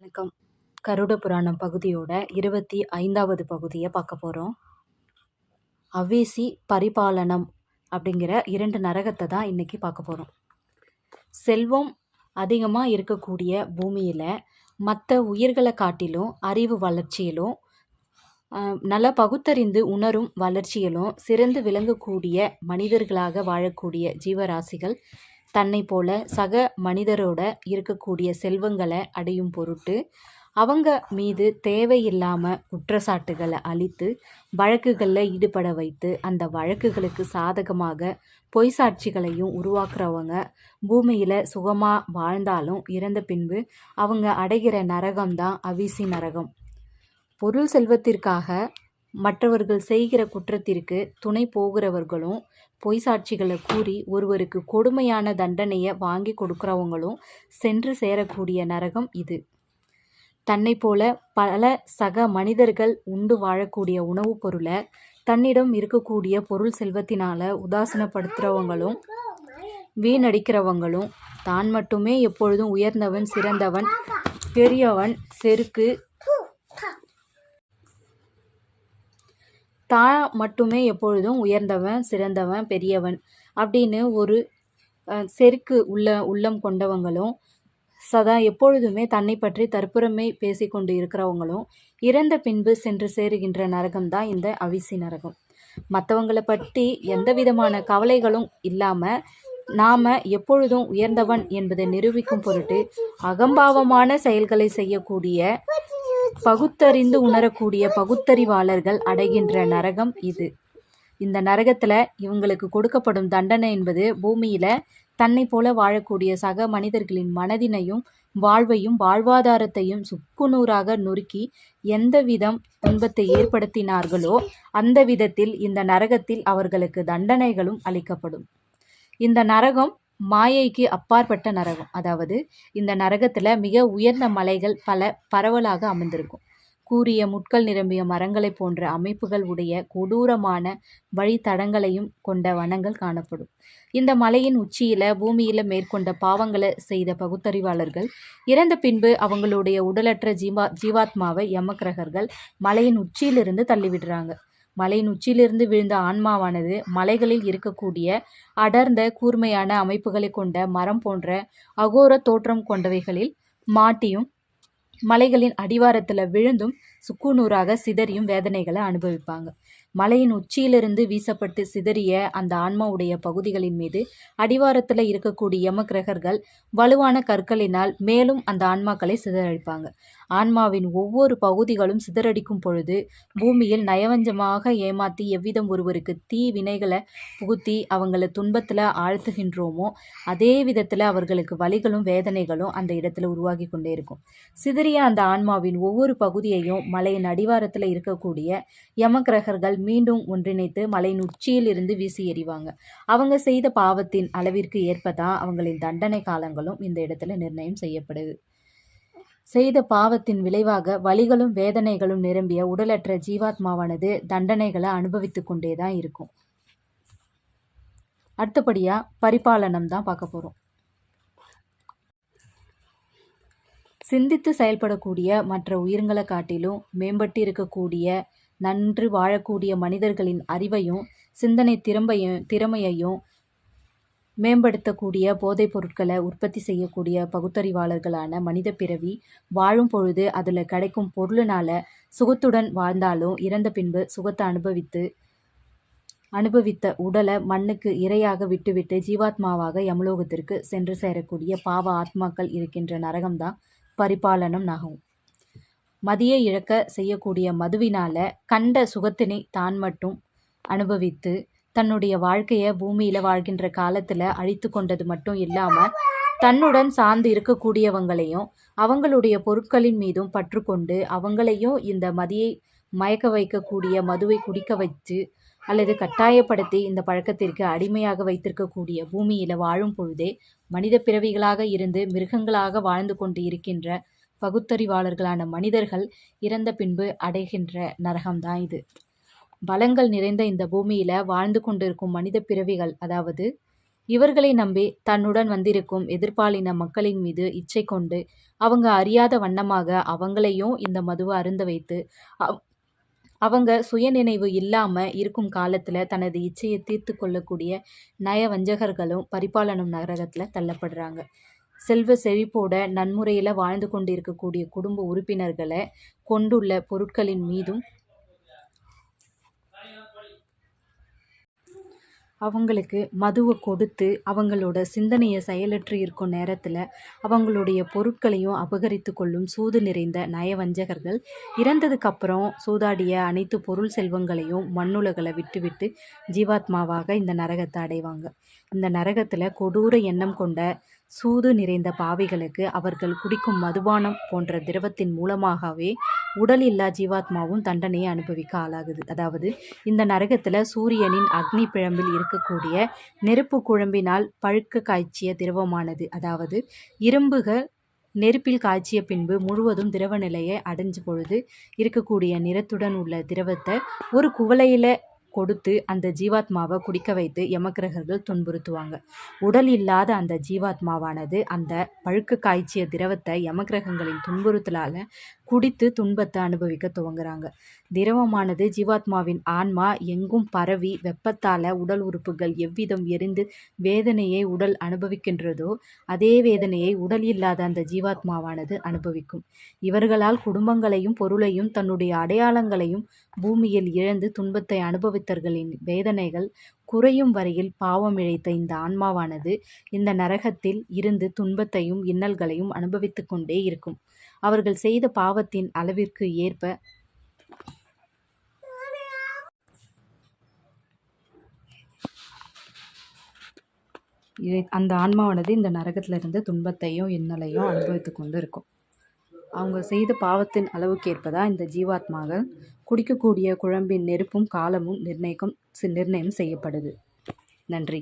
வணக்கம். கருட புராணம் பகுதியோட இருபத்தி ஐந்தாவது பகுதியை பார்க்க போகிறோம் அவேசி பரிபாலனம் அப்படிங்கிற இரண்டு நரகத்தை தான் இன்றைக்கி பார்க்க போகிறோம் செல்வம் அதிகமாக இருக்கக்கூடிய பூமியில் மற்ற உயிர்களை காட்டிலும் அறிவு வளர்ச்சியிலும் நல்ல பகுத்தறிந்து உணரும் வளர்ச்சியிலும் சிறந்து விளங்கக்கூடிய மனிதர்களாக வாழக்கூடிய ஜீவராசிகள் தன்னை போல சக மனிதரோட இருக்கக்கூடிய செல்வங்களை அடையும் பொருட்டு அவங்க மீது தேவையில்லாமல் குற்றச்சாட்டுகளை அளித்து வழக்குகளில் ஈடுபட வைத்து அந்த வழக்குகளுக்கு சாதகமாக பொய் சாட்சிகளையும் உருவாக்குறவங்க பூமியில் சுகமாக வாழ்ந்தாலும் இறந்த பின்பு அவங்க அடைகிற நரகம்தான் அவிசி நரகம். பொருள் செல்வத்திற்காக மற்றவர்கள் செய்கிற குற்றத்திற்கு துணை போகிறவர்களும் பொய் சாட்சிகளை கூறி ஒருவருக்கு கொடுமையான தண்டனையை வாங்கி கொடுக்குறவங்களும் சென்று சேரக்கூடிய நரகம் இது. தன்னை போல பல சக மனிதர்கள் உண்டு வாழக்கூடிய உணவுப் பொருளை தன்னிடம் இருக்கக்கூடிய பொருள் செல்வத்தினால உதாசீனப்படுத்துகிறவங்களும் வீணடிக்கிறவங்களும் தான் மட்டுமே எப்பொழுதும் உயர்ந்தவன் சிறந்தவன் பெரியவன் செருக்கு தான் மட்டுமே எப்பொழுதும் உயர்ந்தவன் சிறந்தவன் பெரியவன் அப்படின்னு ஒரு செருக்கு உள்ள உள்ளம் கொண்டவங்களும் சதா எப்பொழுதுமே தன்னை பற்றி தற்புறமே பேசிக்கொண்டு இருக்கிறவங்களும் இறந்த பின்பு சென்று சேருகின்ற நரகம்தான் இந்த அவிசி நரகம். மற்றவங்களை பற்றி எந்த விதமான கவலைகளும் இல்லாமல் நாம் எப்பொழுதும் உயர்ந்தவன் என்பதை நிரூபிக்கும் பொருட்டு அகம்பாவமான செயல்களை செய்யக்கூடிய பகுத்தறிந்து உணரக்கூடிய பகுத்தறிவாளர்கள் அடைகின்ற நரகம் இது. இந்த நரகத்தில் இவங்களுக்கு கொடுக்கப்படும் தண்டனை என்பது பூமியில் தன்னை போல வாழக்கூடிய சக மனிதர்களின் மனதினையும் வாழ்வையும் வாழ்வாதாரத்தையும் சுக்குநூறாக நொறுக்கி எந்த விதம் துன்பத்தை ஏற்படுத்தினார்களோ அந்த விதத்தில் இந்த நரகத்தில் அவர்களுக்கு தண்டனைகளும் அளிக்கப்படும். இந்த நரகம் மாயைக்கு அப்பாற்பட்ட நரகம். அதாவது இந்த நரகத்தில் மிக உயர்ந்த மலைகள் பல பரவலாக அமைந்திருக்கும். கூரிய முட்கள் நிரம்பிய மரங்களைப் போன்ற அமைப்புகள் உடைய கொடூரமான வழித்தடங்களையும் கொண்ட வனங்கள் காணப்படும். இந்த மலையின் உச்சியில் பூமியில் மேற்கொண்ட பாவங்களை செய்த பகுத்தறிவாளர்கள் இறந்த பின்பு அவங்களுடைய உடலற்ற ஜீவா ஜீவாத்மாவை யமக்கிரகர்கள் மலையின் உச்சியிலிருந்து தள்ளிவிடுறாங்க. மலையின் உச்சியிலிருந்து விழுந்த ஆன்மாவானது மலைகளில் இருக்கக்கூடிய அடர்ந்த கூர்மையான அமைப்புகளை கொண்ட மரம் போன்ற அகோர தோற்றம் கொண்டவைகளில் மாட்டியும் மலைகளின் அடிவாரத்தில் விழுந்தும் சுக்குநூறாக சிதறியும் வேதனைகளை அனுபவிப்பாங்க. மலையின் உச்சியிலிருந்து வீசப்பட்டு சிதறிய அந்த ஆன்மாவுடைய பகுதிகளின் மீது அடிவாரத்தில் இருக்கக்கூடிய யமக்கிரகர்கள் வலுவான கற்களினால் மேலும் அந்த ஆன்மாக்களை சிதறடிப்பாங்க. ஆன்மாவின் ஒவ்வொரு பகுதிகளும் சிதறடிக்கும் பொழுது பூமியில் நயவஞ்சமாக ஏமாத்தி எவ்விதம் ஒருவருக்கு தீ வினைகளை புகுத்தி அவங்கள துன்பத்தில் ஆழ்த்துகின்றோமோ அதே விதத்தில் அவர்களுக்கு வலிகளும் வேதனைகளும் அந்த இடத்துல உருவாகி கொண்டே இருக்கும். சிதறிய அந்த ஆன்மாவின் ஒவ்வொரு பகுதியையும் மலையின் அடிவாரத்தில் இருக்கக்கூடிய யமக்கிரகர்கள் மீண்டும் ஒன்றிணைத்து மலையின் உச்சியில் இருந்து வீசி எறிவாங்க. அவங்க செய்த பாவத்தின் அளவிற்கு ஏற்பதான் அவங்களின் தண்டனை காலங்களும் இந்த இடத்துல நிர்ணயம் செய்யப்படுது. செய்த பாவத்தின் விளைவாக வலிகளும் வேதனைகளும் நிரம்பிய உடலற்ற ஜீவாத்மாவானது தண்டனைகளை அனுபவித்து கொண்டே தான் இருக்கும். அடுத்தபடியாக பரிபாலனம் தான் பார்க்க போகிறோம் சிந்தித்து செயல்படக்கூடிய மற்ற உயிர்களை காட்டிலும் மேம்பட்டு இருக்கக்கூடிய நன்று வாழக்கூடிய மனிதர்களின் அறிவையும் சிந்தனை திறமையும் திறமையையும் மேம்படுத்தக்கூடிய போதைப் பொருட்களை உற்பத்தி செய்யக்கூடிய பகுத்தறிவாளர்களான மனித பிறவி வாழும் பொழுது அதில் கிடைக்கும் பொருளினால சுகத்துடன் வாழ்ந்தாலும் இறந்த பின்பு சுகத்தை அனுபவித்து அனுபவித்த உடலை மண்ணுக்கு இரையாக விட்டுவிட்டு ஜீவாத்மாவாக யமலோகத்திற்கு சென்று சேரக்கூடிய பாவ ஆத்மாக்கள் இருக்கின்ற நரகம்தான் பரிபாலனம் ஆகும் மதியை இழக்க செய்யக்கூடிய மதுவினால கண்ட சுகத்தினை தான் மட்டும் அனுபவித்து தன்னுடைய வாழ்க்கையை பூமியில வாழ்கின்ற காலத்துல அழித்து கொண்டது மட்டும் இல்லாம தன்னுடன் சார்ந்து இருக்கக்கூடியவங்களையும் அவங்களுடைய பொருட்களின் மீதும் பற்றுக்கொண்டு அவங்களையும் இந்த மதியை மயக்க வைக்கக்கூடிய மதுவை குடிக்க வச்சு அல்லது கட்டாயப்படுத்தி இந்த பழக்கத்திற்கு அடிமையாக வைத்திருக்கக்கூடிய பூமியில வாழும் பொழுதே மனித பிறவிகளாக இருந்து மிருகங்களாக வாழ்ந்து கொண்டு இருக்கின்ற பகுத்தறிவாளர்களான மனிதர்கள் இறந்த பின்பு அடைகின்ற நரகம்தான் இது. வளங்கள் நிறைந்த இந்த பூமியில வாழ்ந்து கொண்டிருக்கும் மனித பிறவிகள் அதாவது இவர்களை நம்பி தன்னுடன் வந்திருக்கும் எதிர்பாலின மக்களின் மீது இச்சை கொண்டு அவங்க அறியாத வண்ணமாக அவங்களையும் இந்த மதுவை அருந்த வைத்து அவங்க சுயநினைவு இல்லாமல் இருக்கும் காலத்தில் தனது இச்சையை தீர்த்து கொள்ளக்கூடிய நயவஞ்சகர்களும் பரிபாலனம் நகரகத்தில் தள்ளப்படுறாங்க. செல்வ செழிப்போட நன்முறையில் வாழ்ந்து கொண்டிருக்கக்கூடிய குடும்ப உறுப்பினர்களை கொண்டுள்ள பொருட்களின் மீதும் அவங்களுக்கு மதுவை கொடுத்து அவங்களோட சிந்தனையை செயலற்று இருக்கும் நேரத்தில் அவங்களுடைய பொருட்களையும் அபகரித்து கொள்ளும் சூது நிறைந்த நயவஞ்சகர்கள் இறந்ததுக்கப்புறம் சூதாடிய அனைத்து பொருள் செல்வங்களையும் மண்ணுலகளை விட்டுவிட்டு ஜீவாத்மாவாக இந்த நரகத்தை அடைவாங்க. இந்த நரகத்தில் கொடூர எண்ணம் கொண்ட சூது நிறைந்த பாவிகளுக்கு அவர்கள் குடிக்கும் மதுபானம் போன்ற திரவத்தின் மூலமாகவே உடல் இல்லா ஜீவாத்மாவும் தண்டனையை அனுபவிக்க ஆளாகுது. அதாவது இந்த நரகத்தில் சூரியனின் அக்னி பிழம்பில் இருக்கக்கூடிய நெருப்பு குழம்பினால் பழுக்க காய்ச்சிய திரவமானது. அதாவது இரும்புகள் நெருப்பில் காய்ச்சிய பின்பு முழுவதும் திரவ நிலையை அடைஞ்ச பொழுது இருக்கக்கூடிய நிறத்துடன் உள்ள திரவத்தை ஒரு குவளையில் கொடுத்து அந்த ஜீவாத்மாவை குடிக்க வைத்து யமக்கிரகர்கள் துன்புறுத்துவாங்க. உடல் இல்லாத அந்த ஜீவாத்மாவானது அந்த பழுக்க காய்ச்சிய திரவத்தை யமக்கிரகங்களின் துன்புறுத்தலால் குடித்து துன்பத்தை அனுபவிக்க துவங்குறாங்க. திரவமானது ஜீவாத்மாவின் ஆன்மா எங்கும் பரவி வெப்பத்தால் உடல் உறுப்புகள் எவ்விதம் எரிந்து வேதனையை உடல் அனுபவிக்கின்றதோ அதே வேதனையை உடல் இல்லாத அந்த ஜீவாத்மாவானது அனுபவிக்கும். இவர்களால் குடும்பங்களையும் பொருளையும் தன்னுடைய அடையாளங்களையும் பூமியில் இழந்து துன்பத்தை அனுபவித்தவர்களின் வேதனைகள் குறையும் வரையில் பாவம் இழைத்த இந்த ஆன்மாவானது இந்த நரகத்தில் இருந்து துன்பத்தையும் இன்னல்களையும் அனுபவித்து கொண்டே இருக்கும். அவர்கள் செய்த பாவத்தின் அளவிற்கு ஏற்ப அந்த ஆன்மாவானது இந்த நரகத்திலிருந்து துன்பத்தையும் இன்னலையும் அனுபவித்து கொண்டு இருக்கும் அவங்க செய்த பாவத்தின் அளவுக்கு தான் இந்த ஜீவாத்மாக்கள் குடிக்கக்கூடிய குழம்பின் நெருப்பும் காலமும் நிர்ணயிக்கும் நிர்ணயம் செய்யப்படுது. நன்றி.